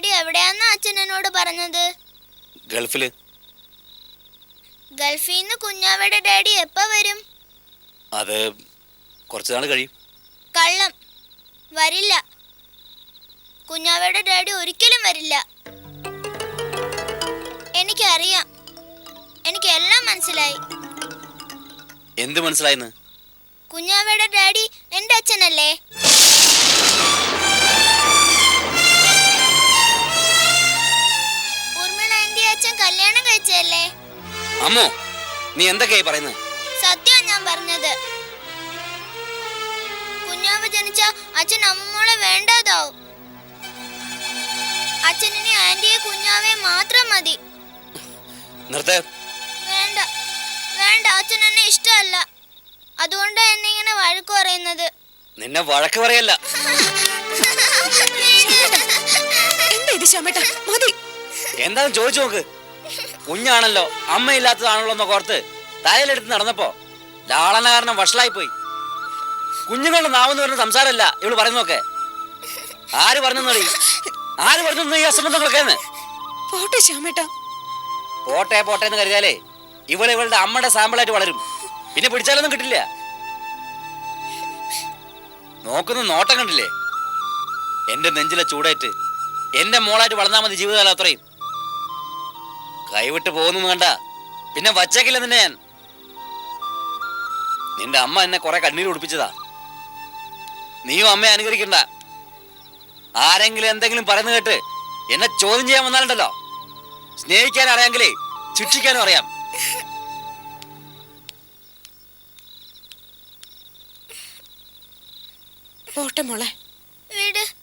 Daddy എവിടെയാന്ന് അച്ഛൻ എന്നോട് പറഞ്ഞത്? ഗൾഫിൽ. ഗൾഫിൽ നിന്ന് കുഞ്ഞാവയുടെ ഡാഡി എപ്പോ വരും? അത് കുറച്ച് നാൾ കഴിയും. കള്ളം. വരില്ല. കുഞ്ഞാവയുടെ ഡാഡി ഒരിക്കലും വരില്ല. എനിക്കറിയാം. എനിക്ക് എല്ലാം മനസ്സിലായി. എന്ത് മനസ്സിലായെന്ന്? കുഞ്ഞാവയുടെ ഡാഡി എന്റെ അച്ഛനല്ലേ? അച്ഛൻ കല്യാണം കഴിച്ചതല്ലേ? അമ്മോ നീ എന്തൊക്കെയായി പറയുന്നത് സത്യം ഞാൻ പറഞ്ഞത്. കുഞ്ഞാവ് ജനിച്ച അച്ഛൻ അമ്മോളെ വേണ്ടതാവും. അച്ഛനിനി ആന്റിയെ കുഞ്ഞാവെ മാത്രം മതി. നിർത്തേ. വേണ്ട വേണ്ട അച്ഛൻ എന്നെ ഇഷ്ടമല്ല. അതുകൊണ്ടാ എന്നെ ഇങ്ങനെ വഴക്ക് പറയുന്നത്. നിന്നെ വഴക്ക് പറയല്ല. എന്താ ഇത് ശ്യാമേട്ട? മതി. എന്താന്ന് ചോദിച്ചു നോക്ക്. കുഞ്ഞാണല്ലോ അമ്മയില്ലാത്തതാണല്ലോ എന്നൊക്കെ ഓർത്ത് തലയിലെടുത്ത് നടന്നപ്പോ ലാളന കാരണം വഷളായി പോയി കുഞ്ഞുങ്ങളുടെ നാവെന്ന് പറഞ്ഞ സംസാരമല്ല ഇവൾ പറയുന്നൊക്കെ ആര് പറഞ്ഞെന്നറി ആര് പറഞ്ഞു ഈ അസംബന്ധങ്ങളൊക്കെ പോട്ടെ ശ്യാമേട്ട. പോട്ടെ പോട്ടെ എന്ന് കരുതിയാലേ ഇവൾ ഇവളുടെ അമ്മയുടെ സാമ്പിളായിട്ട് വളരും. പിന്നെ പിടിച്ചാലൊന്നും കിട്ടില്ല. നോക്കുന്ന നോട്ടം കണ്ടില്ലേ? എന്റെ നെഞ്ചിലെ ചൂടായിട്ട് എന്റെ മോളായിട്ട് വളർന്നാൽ മതി ജീവിതകാലം അത്രയും. കൈവിട്ട് പോകുന്നു കണ്ട. പിന്നെ വച്ചേക്കില്ല നിന്നെ ഞാൻ. നിന്റെ അമ്മ എന്നെ കുറെ കണ്ണീര് ഉടുപ്പിച്ചതാ നീയും അമ്മയെ അനുകരിക്കണ്ട. ആരെങ്കിലും എന്തെങ്കിലും പറയുന്നു കേട്ട് എന്നെ ചോദ്യം ചെയ്യാൻ വന്നാലുണ്ടല്ലോ. സ്നേഹിക്കാൻ അറിയാമെങ്കിലേ ശിക്ഷിക്കാനും അറിയാം. പോട്ടെ മോളെ. വീട്.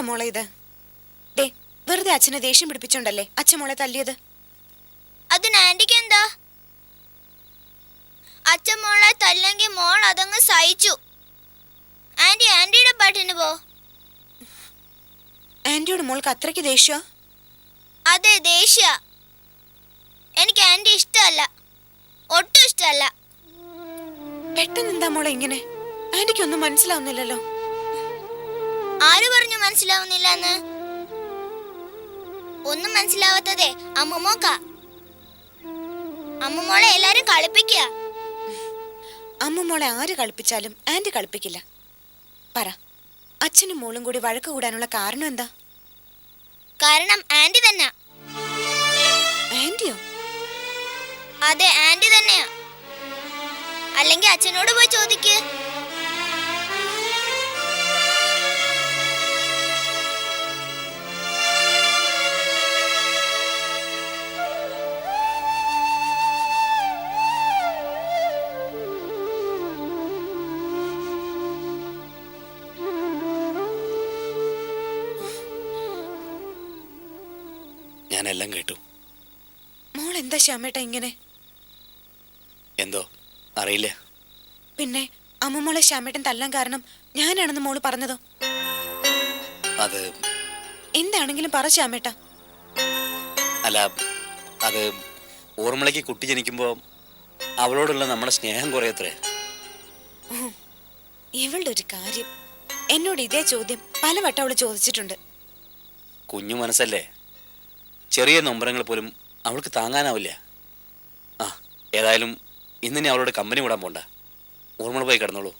എന്താ മോളെ ഇത്? ദേ വെറുതെ അച്ഛനെ ദേഷ്യം പിടിപ്പിച്ചോണ്ടല്ലേ അച്ഛൻ മോളെ തല്ലിയത്? അതിന് ആന്റിക്ക് എന്താ? അച്ഛൻ മോളെ തല്ലെങ്കിൽ മോൾ അതങ്ങ് സഹിച്ചു. ആന്റി ആന്റിയുടെ പാട്ടിന് പോ. ആന്റിയുടെ മോൾക്ക് അത്രയ്ക്ക് ദേഷ്യ? അതെ ദേഷ്യ. എനിക്ക് ആന്റി ഇഷ്ടമല്ല. ഒട്ടും ഇഷ്ടമല്ല. പെട്ടെന്ന് എന്താ മോളെ ഇങ്ങനെ? ആന്റിക്കൊന്നും മനസ്സിലാവുന്നില്ലല്ലോ. ആര് പറഞ്ഞു മനസ്സിലാവുന്നില്ല എന്ന് ഒന്നും മനസ്സിലാവാത്തതേ അമ്മുമോക്ക. അമ്മുമോളെ എല്ലാരും കളിപ്പിക്കുക അമ്മ മോളെ ആര് കളിപ്പിച്ചാലും ആന്റി കളിപ്പിക്കില്ല. പറ അച്ഛനും മോളും കൂടി വഴക്ക് കൂടാനുള്ള കാരണം എന്താ? കാരണം ആന്റി തന്നെ. ആന്റിയോ? അതെ ആന്റി തന്നെയാ. അല്ലെങ്കിൽ അച്ഛനോട് പോയി ചോദിക്ക്. ഞാനെല്ലാം കേട്ടു. മോൾ എന്താ ശ്യാമേട്ട ഇങ്ങനെ? എന്തോ? അറിയില്ല. പിന്നെ അമ്മ മോളെ ശ്യാമേട്ടൻ തല്ലാൻ കാരണം ഞാനാണെന്ന് മോൾ പറഞ്ഞതോ? അത് എന്താണെങ്കിലും പറ ശ്യാമേട്ട. അല്ല അത് ഓർമ്മളയ്ക്ക് കുട്ടി ജനിക്കുമ്പോ അവളോടുള്ള നമ്മുടെ സ്നേഹം കുറയത്രേ. ഇവളുടെ ഒരു കാര്യം. എന്നോട് ഇതേ ചോദ്യം പലവട്ടം അവൾ ചോദിച്ചിട്ടുണ്ട്. കുഞ്ഞു മനസ്സല്ലേ? ചെറിയ നൊമ്പരങ്ങൾ പോലും അവൾക്ക് താങ്ങാനാവില്ല. ആ ഏതായാലും ഇന്നിനി അവളോട് കമ്പനി വിടാൻ പോണ്ട. ഓർമ്മ പോയി കിടന്നോളൂ.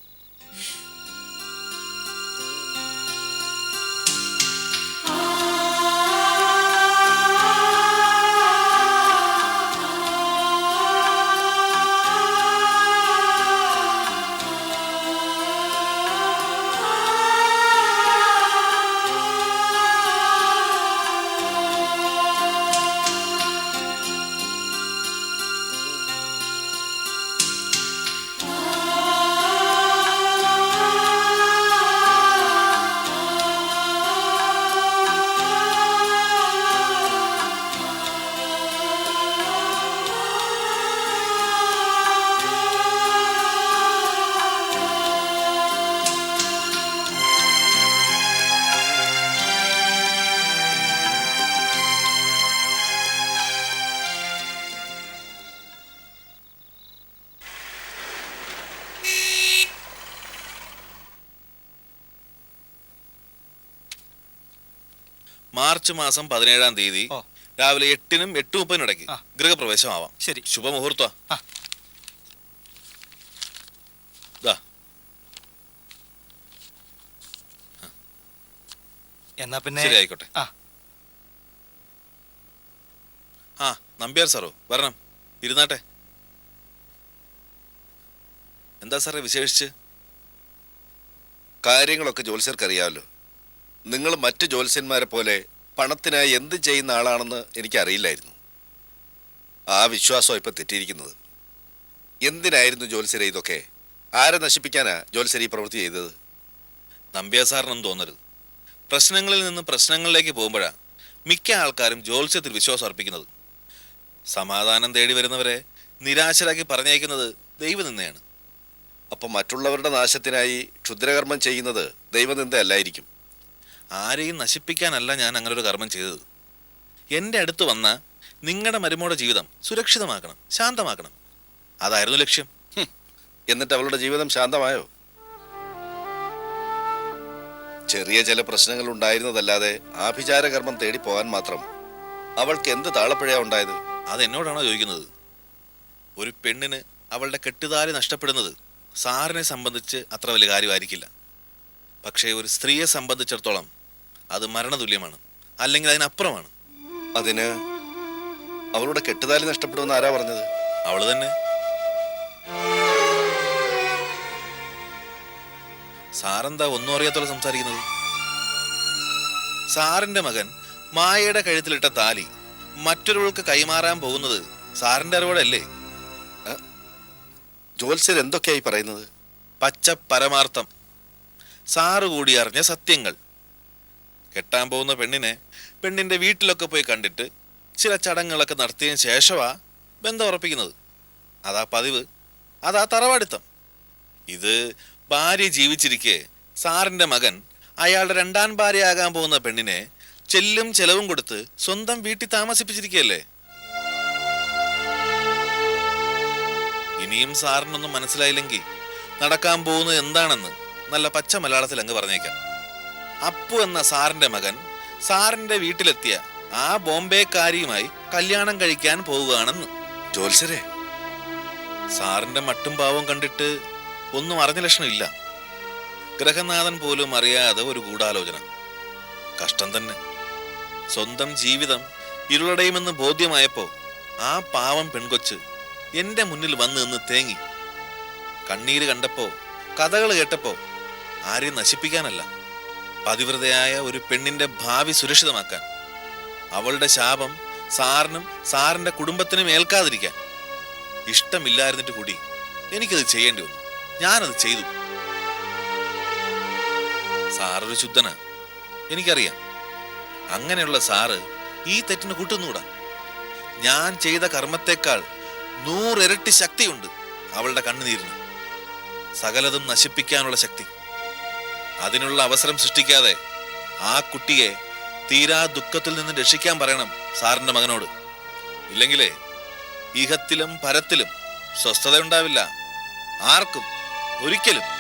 മാർച്ച് മാസം പതിനേഴാം തീയതി ഓ. രാവിലെ എട്ടിനും എട്ട് മുപ്പതിനും ഇടയ്ക്ക് ആ. ഗൃഹപ്രവേശമാവാം. ശരി. ശുഭമുഹൂർത്ത. ആ. എന്നാ പിന്നെ ശരി ആയിക്കോട്ടെ. ആ. ആ നമ്പ്യാർ സാറോ വരണം. ഇരുന്നാട്ടെ. എന്താ സാറേ വിശേഷിച്ച്? കാര്യങ്ങളൊക്കെ ജ്യോത്സ്യർക്ക് അറിയാമല്ലോ നിങ്ങൾ മറ്റ് ജ്യോത്സ്യന്മാരെ പോലെ പണത്തിനായി എന്ത് ചെയ്യുന്ന ആളാണെന്ന് എനിക്കറിയില്ലായിരുന്നു. ആ വിശ്വാസം ഇപ്പം തെറ്റിയിരിക്കുന്നത്. എന്തിനായിരുന്നു ജ്യോത്സ്യരെ ഇതൊക്കെ? ആരെ നശിപ്പിക്കാനാ ജ്യോത്സ്യരി പ്രവൃത്തി ചെയ്തത്? നമ്പ്യാ സാറിനൊന്നും തോന്നരുത്. പ്രശ്നങ്ങളിൽ നിന്ന് പ്രശ്നങ്ങളിലേക്ക് പോകുമ്പോഴാണ് മിക്ക ആൾക്കാരും ജ്യോത്സ്യത്തിൽ വിശ്വാസം അർപ്പിക്കുന്നത്. സമാധാനം തേടി വരുന്നവരെ നിരാശരാക്കി പറഞ്ഞയക്കുന്നത് ദൈവനിന്ദയാണ് അപ്പം മറ്റുള്ളവരുടെ നാശത്തിനായി ക്ഷുദ്രകർമ്മം ചെയ്യുന്നത് ദൈവനിന്ദയല്ലായിരിക്കും. ആരെയും നശിപ്പിക്കാനല്ല ഞാൻ അങ്ങനെ ഒരു കർമ്മം ചെയ്തത്. എന്റെ അടുത്ത് വന്ന നിങ്ങളുടെ മരുമോടെ ജീവിതം സുരക്ഷിതമാക്കണം ശാന്തമാക്കണം. അതായിരുന്നു ലക്ഷ്യം. എന്നിട്ട് അവളുടെ ജീവിതം ശാന്തമായോ? ചെറിയ ചില പ്രശ്നങ്ങൾ ഉണ്ടായിരുന്നതല്ലാതെ ആഭിചാര കർമ്മം തേടി പോകാൻ മാത്രം അവൾക്ക് എന്ത് താളപ്പിഴയാ ഉണ്ടായത്? അതെന്നോടാണോ ചോദിക്കുന്നത്? ഒരു പെണ്ണിന് അവളുടെ കെട്ടുതാലി നഷ്ടപ്പെടുന്നത് സാറിനെ സംബന്ധിച്ച് അത്ര വലിയ കാര്യമായിരിക്കില്ല. പക്ഷേ ഒരു സ്ത്രീയെ സംബന്ധിച്ചിടത്തോളം അത് മരണതുല്യമാണ്. അല്ലെങ്കിൽ അതിനപ്പുറമാണ്. അതിന് അവളുടെ കെട്ടുതാലി നഷ്ടപ്പെടുമെന്ന് ആരാ പറഞ്ഞത്? അവൾ തന്നെ. സാറെന്താ ഒന്നും അറിയാത്തോളം സംസാരിക്കുന്നത്? സാറിന്റെ മകൻ മായയുടെ കഴുത്തിലിട്ട താലി മറ്റൊരുവൾക്ക് കൈമാറാൻ പോകുന്നത് സാറിന്റെ അറിവോടല്ലേ? ജോത്സ്യർ എന്തൊക്കെയായി പറയുന്നത്? പച്ച പരമാർത്ഥം. സാറ് കൂടി അറിഞ്ഞ സത്യങ്ങൾ. കെട്ടാൻ പോകുന്ന പെണ്ണിനെ പെണ്ണിന്റെ വീട്ടിലൊക്കെ പോയി കണ്ടിട്ട് ചില ചടങ്ങുകളൊക്കെ നടത്തിയതിന് ശേഷമാ ബന്ധം ഉറപ്പിക്കുന്നത്. അതാ പതിവ്. അതാ തറവാടിത്തം. ഇത് ഭാര്യ ജീവിച്ചിരിക്കെ സാറിന്റെ മകൻ അയാളുടെ രണ്ടാം ഭാര്യയാകാൻ പോകുന്ന പെണ്ണിനെ ചെല്ലും ചെലവും കൊടുത്ത് സ്വന്തം വീട്ടിൽ താമസിപ്പിച്ചിരിക്കുകയല്ലേ ഇനിയും സാറിനൊന്നും മനസ്സിലായില്ലെങ്കിൽ നടക്കാൻ പോകുന്നത് എന്താണെന്ന് നല്ല പച്ച മലയാളത്തിൽ അങ്ങ് പറഞ്ഞേക്കാം. അപ്പു എന്ന സാറിന്റെ മകൻ സാറിന്റെ വീട്ടിലെത്തിയ ആ ബോംബേക്കാരിയുമായി കല്യാണം കഴിക്കാൻ പോവുകയാണെന്ന്. ജോത്സരെ സാറിന്റെ മട്ടും പാവം കണ്ടിട്ട് ഒന്നും അറിഞ്ഞ ലക്ഷണമില്ല. ഗ്രഹനാഥൻ പോലും അറിയാതെ ഒരു ഗൂഢാലോചന. കഷ്ടം തന്നെ. സ്വന്തം ജീവിതം ഇരുളടയുമെന്ന് ബോധ്യമായപ്പോ ആ പാവം പെൺകൊച്ച് എന്റെ മുന്നിൽ വന്ന് നിന്ന് തേങ്ങി. കണ്ണീര് കണ്ടപ്പോ കഥകൾ കേട്ടപ്പോ ആരെയും നശിപ്പിക്കാനല്ല. പതിവ്രതയായ ഒരു പെണ്ണിന്റെ ഭാവി സുരക്ഷിതമാക്കാൻ അവളുടെ ശാപം സാറിനും സാറിന്റെ കുടുംബത്തിനും ഏൽക്കാതിരിക്കാൻ ഇഷ്ടമില്ലായിരുന്നിട്ട് കൂടി എനിക്കത് ചെയ്യേണ്ടി വന്നു. ഞാനത് ചെയ്തു. സാറൊരു ശുദ്ധനാ. എനിക്കറിയാം. അങ്ങനെയുള്ള സാറ് ഈ തെറ്റിന് കൂട്ടുന്നുകൂടാ ഞാൻ ചെയ്ത കർമ്മത്തെക്കാൾ നൂറിരട്ടി ശക്തിയുണ്ട് അവളുടെ കണ്ണുനീരിന്. സകലതും നശിപ്പിക്കാനുള്ള ശക്തി. അതിനുള്ള അവസരം സൃഷ്ടിക്കാതെ ആ കുട്ടിയെ തീരാ ദുഃഖത്തിൽ നിന്ന് രക്ഷിക്കാൻ പറയണം സാറിന്റെ മകനോട്. ഇല്ലെങ്കിലേ ഇഹത്തിലും പരത്തിലും സ്വസ്ഥതയുണ്ടാവില്ല. ആർക്കും ഒരിക്കലും.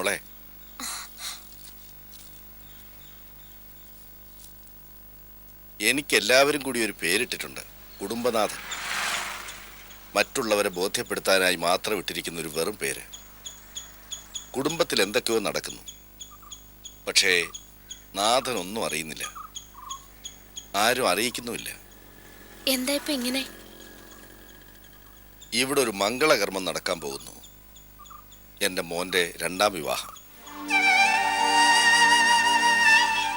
മോളെ. എനിക്ക് എല്ലാവരും കൂടി ഒരു പേരിട്ടിട്ടുണ്ട്. കുടുംബനാഥൻ. മറ്റുള്ളവരെ ബോധ്യപ്പെടുത്താനായി മാത്രം ഇട്ടിരിക്കുന്ന ഒരു വെറും പേര്. കുടുംബത്തിൽ എന്തൊക്കെയോ നടക്കുന്നു. പക്ഷേ നാഥൻ ഒന്നും അറിയുന്നില്ല. ആരും അറിയിക്കുന്നുമില്ല. എന്താ ഇപ്പൊ ഇങ്ങനെ? ഇവിടെ ഒരു മംഗളകർമ്മം നടക്കാൻ പോകുന്നു. എന്റെ മോന്റെ രണ്ടാം വിവാഹം.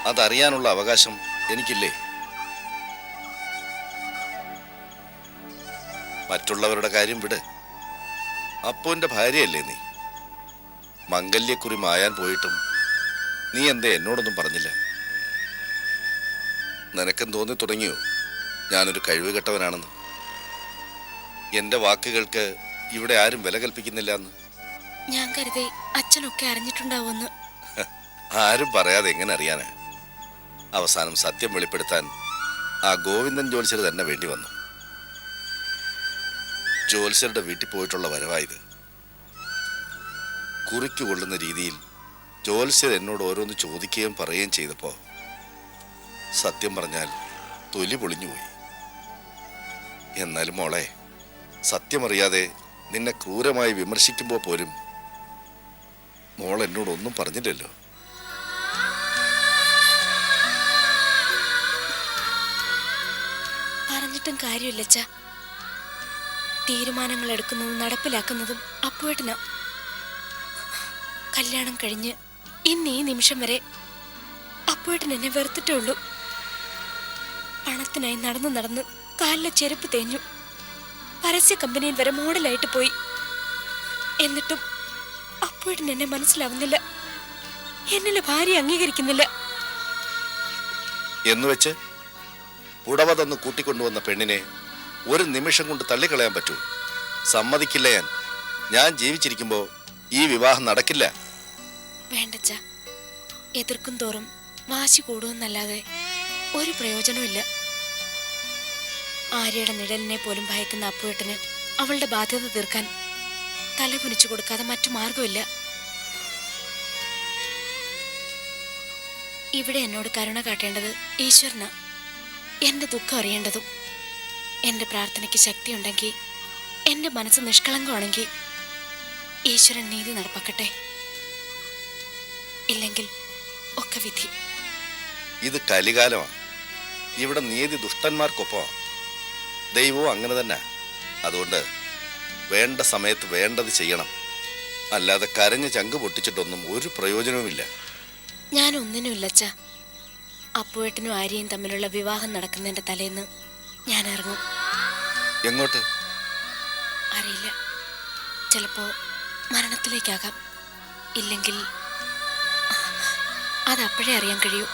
അതറിയാനുള്ള അവകാശം എനിക്കില്ലേ? മറ്റുള്ളവരുടെ കാര്യം വിട്. അപ്പുവിന്റെ ഭാര്യയല്ലേ നീ? മംഗല്യക്കുറി മായാൻ പോയിട്ടും നീ എന്തേ എന്നോടൊന്നും പറഞ്ഞില്ല? നിനക്കും തോന്നി തുടങ്ങിയോ? ഞാനൊരു കഴിവ് കെട്ടവനാണെന്ന് എന്റെ വാക്കുകൾക്ക് ഇവിടെ ആരും വില കൽപ്പിക്കുന്നില്ല എന്ന്. ഞാൻ കരുതി അച്ഛനൊക്കെ അറിഞ്ഞിട്ടുണ്ടാവുമെന്ന്. ആരും പറയാതെ എങ്ങനെ അറിയാനാ? അവസാനം സത്യം വെളിപ്പെടുത്താൻ ആ ഗോവിന്ദൻ ജോത്സ്യർ തന്നെ വേണ്ടി വന്നു. ജോത്സ്യരുടെ വീട്ടിൽ പോയിട്ടുള്ള വരവായത്. കുറിക്ക് കൊള്ളുന്ന രീതിയിൽ ജോത്സ്യർ എന്നോട് ഓരോന്ന് ചോദിക്കുകയും പറയുകയും ചെയ്തപ്പോൾ സത്യം പറഞ്ഞാൽ തൊലി പൊളിഞ്ഞുപോയി എന്നാലും മോളെ സത്യമറിയാതെ നിന്നെ ക്രൂരമായി വിമർശിക്കുമ്പോൾ പോലും മോൾ എന്നോടൊന്നും പറഞ്ഞില്ലല്ലോ. പറഞ്ഞിട്ടും കാര്യമില്ല അച്ഛ തീരുമാനങ്ങൾ എടുക്കുന്നതും നടപ്പിലാക്കുന്നതും അപ്പുവേട്ടനാ കല്യാണം കഴിഞ്ഞ് ഇന്ന് ഈ നിമിഷം വരെ അപ്പുവേട്ടൻ എന്നെ വെറുത്തിട്ടേ ഉള്ളൂ. പണത്തിനായി നടന്നു നടന്ന് കാലിലെ ചെരുപ്പ് തേഞ്ഞു. പരസ്യ കമ്പനിയിൽ വരെ മോഡലായിട്ട് പോയി. എന്നിട്ടും അപ്പുവേട്ടൻ എന്നെ മനസ്സിലാവുന്നില്ല. എന്നിലെ ഭാര്യ അംഗീകരിക്കുന്നില്ല. എന്നുവെച്ച് പുടവ തന്ന് കൂട്ടിക്കൊണ്ടുവന്ന പെണ്ണിനെ ഒരു നിമിഷം കൊണ്ട് തള്ളിക്കളയാൻ പറ്റൂ. സമ്മതിക്കില്ല ഞാൻ. ഞാൻ ജീവിച്ചിരിക്കുമ്പോ ഈ വിവാഹം നടക്കില്ല. വേണ്ടച്ച. എതിർക്കും തോറും വാശി കൂടുമെന്നല്ലാതെ ഒരു പ്രയോജനമില്ല ആര്യയുടെ നിഴലിനെ പോലും ഭയക്കുന്ന അപ്പുവേട്ടന് അവളുടെ ബാധ്യത തീർക്കാൻ തല കുനിച്ചു കൊടുക്കാതെ മറ്റു മാർഗമില്ല. ഇവിടെ എന്നോട് കരുണ കാട്ടേണ്ടത് ഈശ്വരന. എന്റെ ദുഃഖം അറിയേണ്ടതും എന്റെ പ്രാർത്ഥനയ്ക്ക് ശക്തിയുണ്ടെങ്കിൽ എന്റെ മനസ്സ് നിഷ്കളങ്കമാണെങ്കിൽ ഈശ്വരൻ നീതി നടപ്പാക്കട്ടെ. ഇല്ലെങ്കിൽ ഒക്കെ വിധി. ഇത് കലികാലമാണ്. ഇവിടെ നീതി ദുഷ്ടന്മാർക്കൊപ്പമാണ്. ദൈവവും അങ്ങനെ തന്നെ. അതുകൊണ്ട് വേണ്ട സമയത്ത് വേണ്ടത് ചെയ്യണം. അല്ലാതെ കരഞ്ഞ് ചങ്ക് പൊട്ടിച്ചിട്ടൊന്നും ഒരു പ്രയോജനവുമില്ല. ഞാൻ ഒന്നിനുമില്ല അച്ഛ അപ്പുവേട്ടനും ആര്യയും തമ്മിലുള്ള വിവാഹം നടക്കുന്നതിന്റെ തലേന്ന് ഞാൻ ഇറങ്ങും എങ്ങോട്ട്? അറിയില്ല. ചിലപ്പോ മരണത്തിലേക്കാകാം. ഇല്ലെങ്കിൽ അതപ്പോഴേ അറിയാൻ കഴിയൂ.